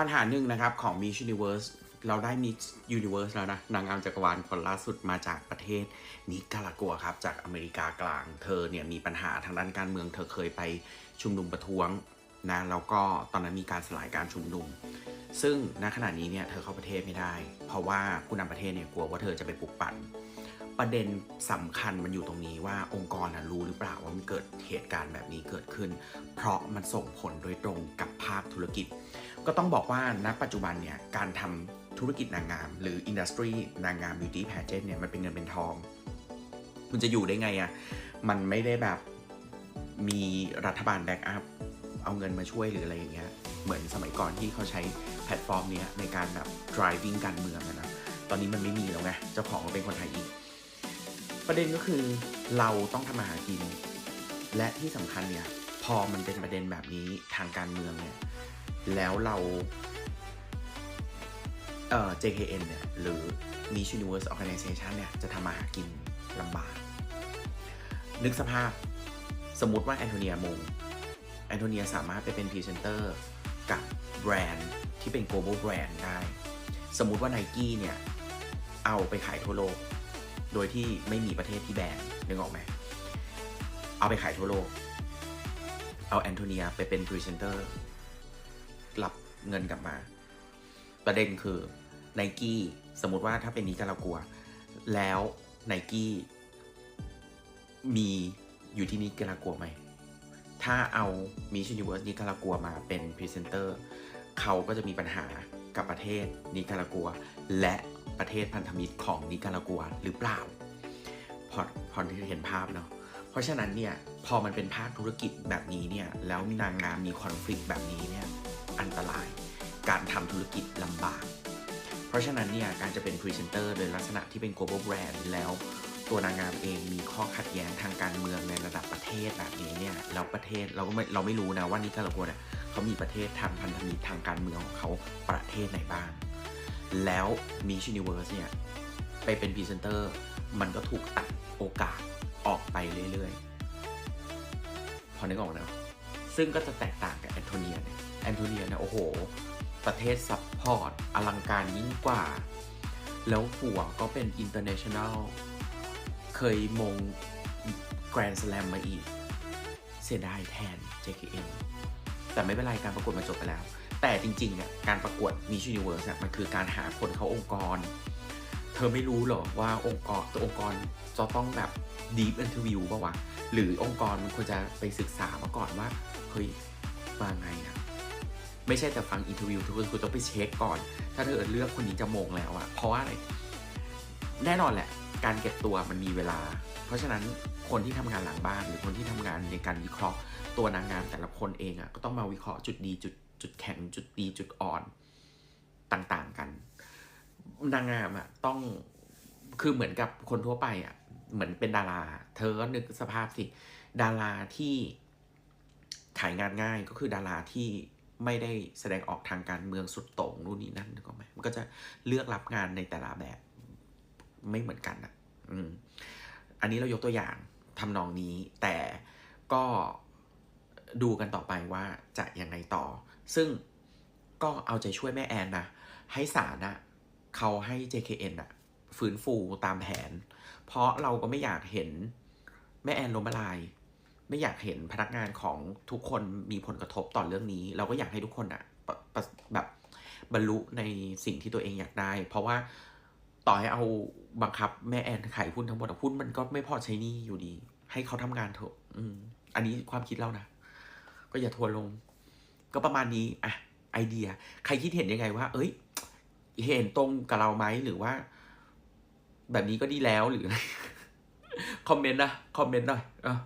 ปัญหาหนึ่งนะครับของ Miss Universe เราได้ Miss Universe แล้วนะ นางงามจักรวาลคนล่าสุดมาจากประเทศนิการากัวครับ จากอเมริกากลาง เธอเนี่ยมีปัญหาทางด้านการเมือง เธอเคยไปชุมนุมประท้วงนะแล้วก็ตอนนั้นมีการสลายการชุมนุม ซึ่งณขณะนี้เนี่ยเธอเข้าประเทศไม่ได้ เพราะว่าผู้นำประเทศเนี่ยกลัวว่าเธอจะไปปลุกปั่น ประเด็นสำคัญมันอยู่ตรงนี้ว่าองค์กรนะรู้หรือเปล่าว่ามันเกิดเหตุการณ์แบบนี้เกิดขึ้น เพราะมันส่งผลโดยตรงกับภาคธุรกิจ ก็ต้องบอกว่าณปัจจุบันเนี่ยการทำธุรกิจนางงาม หรืออินดัสทรีนางงามบิวตี้แพ g e เนี่ยมันเป็นเงินเป็นทองคุณจะอยู่ได้ไงอะ่ะมันไม่ได้แบบมีรัฐบาลแบ็กอัพเอาเงินมาช่วยหรืออะไรอย่างเงี้ยเหมือนสมัยก่อนที่เขาใช้แพลตฟอร์มเนี้ยในการแบบ driving การเมืองนะตอนนี้มันไม่มีแล้วไง เจ้าของเป็นคนไทยอีก ประเด็นก็คือเราต้องทำมาหากิน และที่สำคัญเนี่ยพอมันเป็นประเด็นแบบนี้ทางการเมืองเนี่ยแล้วเราเอ่อ JKN เนี่ยหรือ Miss Universe Organization เนี่ยจะทำมาหากินลำบาก นึกสภาพสมมติว่าแอนโทเนียมงแอนโทเนียสามารถไปเป็นพรีเซนเตอร์กับแบรนด์ที่เป็น global brand ได้ สมมติว่า n i กี้เนี่ย เอาไปขายทั่วโลก โดยที่ไม่มีประเทศที่แบนนึกออกไหม เอาไปขายทั่วโลก เอาแอนโทเนียไปเป็นพรีเซนเตอร์รับเงินกลับมา ประเด็นคือไนกี้สมมติว่าถ้าเป็นนิการากัว แล้วไนกี้มีอยู่ที่นิการากัวไหม ถ้าเอามิช s น n เวิร์สนิการากัวมาเป็นพรีเซนเตอร์เขาก็จะมีปัญหากับประเทศนิการากัว และ ประเทศพันธมิตรของนิการากัวหรือเปล่า พอพอที่เห็นภาพเนาะเพราะฉะนั้นเนี่ยพอมันเป็นภาคธุรกิจแบบนี้เนี่ยแล้วมีนางงามมีคอนฟ lict แบบนี้เนี่ยอันตรายการทำธุรกิจลำบาก เพราะฉะนั้นเนี่ยการจะเป็นพรีเซนเตอร์โดยลักษณะที่เป็น global brand แล้วตัวนางงามเองมีข้อขัดแย้งทางการเมืองในระดับประเทศแบบนี้เนี่ยแล้วประเทศเราก็ไม่เราไม่รู้นะว่านิการากัวเนี่ยเขามีประเทศทางพันธมิตรทางการเมืองของเขาประเทศไหนบ้าง แล้วมีชินิเวิร์สเนี่ย ไปเป็นพรีเซนเตอร์ มันก็ถูกตัดโอกาสออกไปเรื่อยๆ พอนึกออกนะ ซึ่งก็จะแตกต่างกับแอนโทเนียเนี่ยแอนโทเนียเนี่ยโอ้โห ประเทศซัพพอร์ต อลังการยิ่งกว่า แล้วผัวก็เป็นอินเตอร์เนชั่นแนลเคยมงแกรนด์ส a ลมมาอีก เสียดายแทน JKN แต่ไม่เป็นไรการประกวดมาจบไปแล้ว แต่จริงๆเนี่ยการประกวด Miss Universe เนี่ยมันคือการหาคนเข้าองค์กร เธอไม่รู้หรอว่าองค์กรตัวองค์กรจะต้องแบบ deep interview ป่าวะหรือองค์กรมันควรจะไปศึกษามาก่อนว่าเฮ้ยมาไงอะไม่ใช่แต่ฟังอินเทอร์วิวทุกคนคุณต้องไปเช็คก่อน ถ้าเธอเลือกคนนี้จะมงแล้วอะเพราะว่าอะไรแน่นอนแหละ การเก็บตัวมันมีเวลา เพราะฉะนั้นคนที่ทำงานหลังบ้านหรือคนที่ทำงานในการวิเคราะห์ตัวนางงามแต่ละคนเองอะก็ต้องมาวิเคราะห์จุดดีจุด จุดแข็งจุดดีจุดอ่อนต่างๆกัน นางงามอะต้องคือเหมือนกับคนทั่วไปอะเหมือนเป็นดารา เธอก็นึกสภาพสิ ดาราที่ขายงานง่ายก็คือดาราที่ไม่ได้แสดงออกทางการเมืองสุดโต่งนู่นนี่นั่นนึกออกไหมมันก็จะเลือกรับงานในแต่ละแบบไม่เหมือนกันอะอืม อันนี้เรายกตัวอย่างทำนองนี้ แต่ก็ ดูกันต่อไปว่าจะยังไงต่อ ซึ่งก็เอาใจช่วยแม่แอนนะ ให้ศาลนะเขาให้ JKN อะฟื้นฟูตามแผน เพราะเราก็ไม่อยากเห็นแม่แอนล้มละลาย ไม่อยากเห็นพนักงานของทุกคนมีผลกระทบต่อเรื่องนี้ เราก็อยากให้ทุกคนอะปะแบบบรรลุในสิ่งที่ตัวเองอยากได้ เพราะว่าต่อให้เอาบังคับแม่แอนขายหุ้นทั้งหมดหุ้นมันก็ไม่พอใช้นี่อยู่ดี ให้เขาทำงานเถอะอืมอันนี้ความคิดเรานะ ก็อย่าทัวลง ก็ประมาณนี้อะไอเดีย ใครคิดเห็นยังไงว่า เอ้ย เห็นตรงกับเราไหมหรือว่า แบบนี้ก็ดีแล้วหรืออะไรคอมเมนต์นะ คอมเมนต์หน่อยอะ